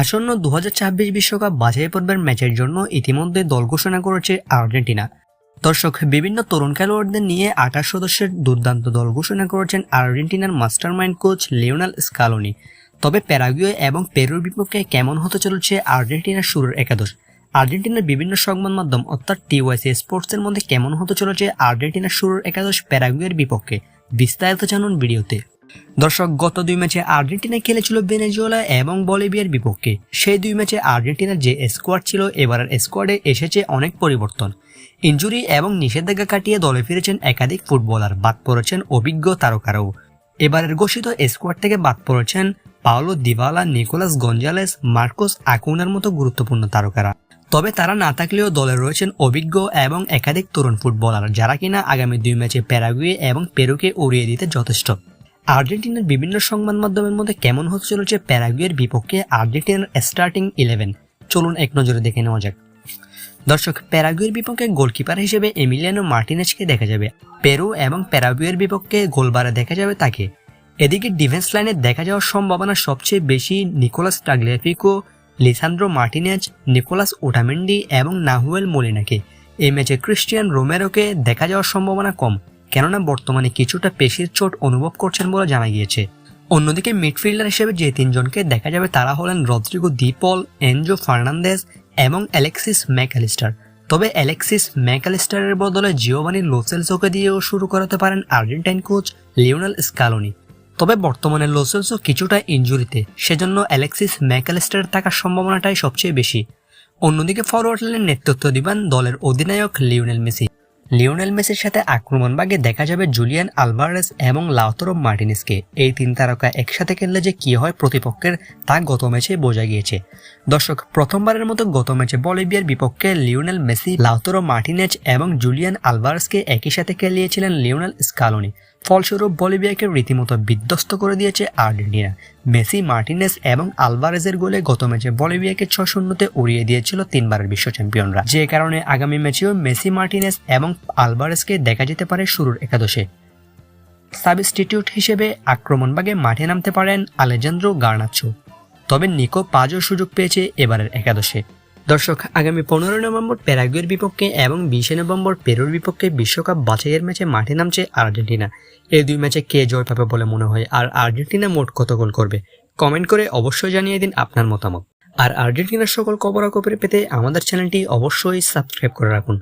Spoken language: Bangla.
আসন্ন দু হাজার বিশ্বকাপ বাছাই পর্বের ম্যাচের জন্য ইতিমধ্যে দল ঘোষণা করেছে আর্জেন্টিনা। দর্শক, বিভিন্ন তরুণ খেলোয়াড়দের নিয়ে আঠাশ সদস্যের দুর্দান্ত দল ঘোষণা করেছেন আর্জেন্টিনার মাস্টারমাইন্ড কোচ লিওনাল স্কালোনি। তবে প্যারাগুয়ে এবং পেরুর বিপক্ষে কেমন হতে চলেছে আর্জেন্টিনার শুরুর একাদশ? আর্জেন্টিনার বিভিন্ন সংবাদ মাধ্যম অর্থাৎ টিওয়াইসি স্পোর্টসের মধ্যে কেমন হতে চলেছে আর্জেন্টিনার শুরুর একাদশ প্যারাগুয়ের বিপক্ষে? বিস্তারিত জানুন ভিডিওতে। দর্শক, গত দুই ম্যাচে আর্জেন্টিনা খেলেছিল ভেনেজুয়েলা এবং বলিভিয়ার বিপক্ষে। সেই দুই ম্যাচে আর্জেন্টিনার যে স্কোয়াড ছিল, এবারের স্কোয়াডে এসেছে অনেক পরিবর্তন। ইঞ্জুরি এবং নিষেধাজ্ঞা কাটিয়ে দলে ফিরেছেন একাধিক ফুটবলার, বাদ পড়েছেন অভিজ্ঞ তারকারাও। এবারের ঘোষিত স্কোয়াড থেকে বাদ পড়েছেন Paulo Dybala Nicolas Gonzalez, Marcos আকুনার মতো গুরুত্বপূর্ণ তারকারা। তবে তারা না থাকলেও দলে রয়েছেন অভিজ্ঞ এবং একাধিক তরুণ ফুটবলার, যারা কিনা আগামী দুই ম্যাচে প্যারাগুয়ে এবং পেরুকে উড়িয়ে দিতে যথেষ্ট। আর্জেন্টিনার বিভিন্ন সংবাদ মাধ্যমের মধ্যে কেমন হতে চলেছে প্যারাগুয়ের বিপক্ষে আর্জেন্টিনার স্টার্টিং ইলেভেন চলুন এক নজরে দেখে নেওয়া যাক। দর্শক, প্যারাগুয়ের বিপক্ষে গোলকিপার হিসেবে এমিলিয়ানো মার্টিনেজকে দেখা যাবে। পেরু এবং প্যারাগুয়ের বিপক্ষে গোলবারে দেখা যাবে তাকে। এদিকে ডিফেন্স লাইনে দেখা যাওয়ার সম্ভাবনা সবচেয়ে বেশি Nicolas Tagliafico, Lisandro Martinez, Nicolas Otamendi এবং নাহুয়েল মোলিনাকে। এই ম্যাচে ক্রিস্টিয়ান রোমেরোকে দেখা যাওয়ার সম্ভাবনা কম। কেননা বর্তমানে কিছুটা পেশির চোট অনুভব করছেন বলে জানা গিয়েছে। অন্যদিকে মিডফিল্ডার হিসেবে যে তিনজনকে দেখা যাবে তারা হলেন Rodrigo De Paul Enzo Fernandez এবং অ্যালেক্সিস ম্যাকালিস্টার তবে অ্যালেক্সিস ম্যাকালিস্টারের বদলে জিওভানি লোসেলসোকে দিয়েও শুরু করাতে পারেন আর্জেন্টাইন কোচ লিওনাল স্কালোনি। তবে বর্তমানে লোসেলসো কিছুটা ইঞ্জুরিতে সেজন্য অ্যালেক্সিস ম্যাকালিস্টারের থাকার সম্ভাবনাটাই সবচেয়ে বেশি। অন্যদিকে ফরওয়ার্ড লাইনের নেতৃত্ব দিবেন দলের অধিনায়ক লিওনেল মেসি। লিওনেল মেসির সাথে আক্রমণ বাগে দেখা যাবে জুলিয়ান আলভারেস এবং লাউতরো মার্টিনিসকে। এই তিন তারকা একসাথে খেললে যে কি হয় প্রতিপক্ষের তা গত ম্যাচে বোঝা গিয়েছে। দর্শক, প্রথমবারের মতো গত ম্যাচে বলিভিয়ার বিপক্ষে লিওনেল মেসি, লাউতরো মার্টিনেজ এবং জুলিয়ান আলভারেসকে একই সাথে খেলিয়েছিলেন লিওনেল স্কালোনি। ফলস্বরূপ বলিভিয়াকে রীতিমতো বিধ্বস্ত করে দিয়েছে আর্জেন্টিনা। মেসি মার্টিনেস এবং আলভারেজের গোলে গত ম্যাচে বলিভিয়াকে ছ শূন্যতে উড়িয়ে দিয়েছিল তিনবারের বিশ্ব চ্যাম্পিয়নরা। যে কারণে আগামী ম্যাচেও মেসি মার্টিনেস এবং আলভারেজকে দেখা যেতে পারে শুরুর একাদশে। সাবস্টিটিউট হিসেবে আক্রমণভাগে মাঠে নামতে পারেন আলেজান্দ্রো গার্নাচ্ছো তবে নিকো পাজও সুযোগ পেয়েছে এবারের একাদশে। দর্শক, আগামী পনেরো নভেম্বর প্যারাগুয়ের বিপক্ষে এবং বিশে নভেম্বর পেরুর বিপক্ষে বিশ্বকাপ বাছাইয়ের ম্যাচে মাঠে নামছে আর্জেন্টিনা। এই দুই ম্যাচে কে জয় পাবে বলে মনে হয় আর আর্জেন্টিনা মোট কত গোল করবে? কমেন্ট করে অবশ্যই জানিয়ে দিন আপনার মতামত। আর আর্জেন্টিনার সকল খবরাখবর পেতে আমাদের চ্যানেলটি অবশ্যই সাবস্ক্রাইব করে রাখুন।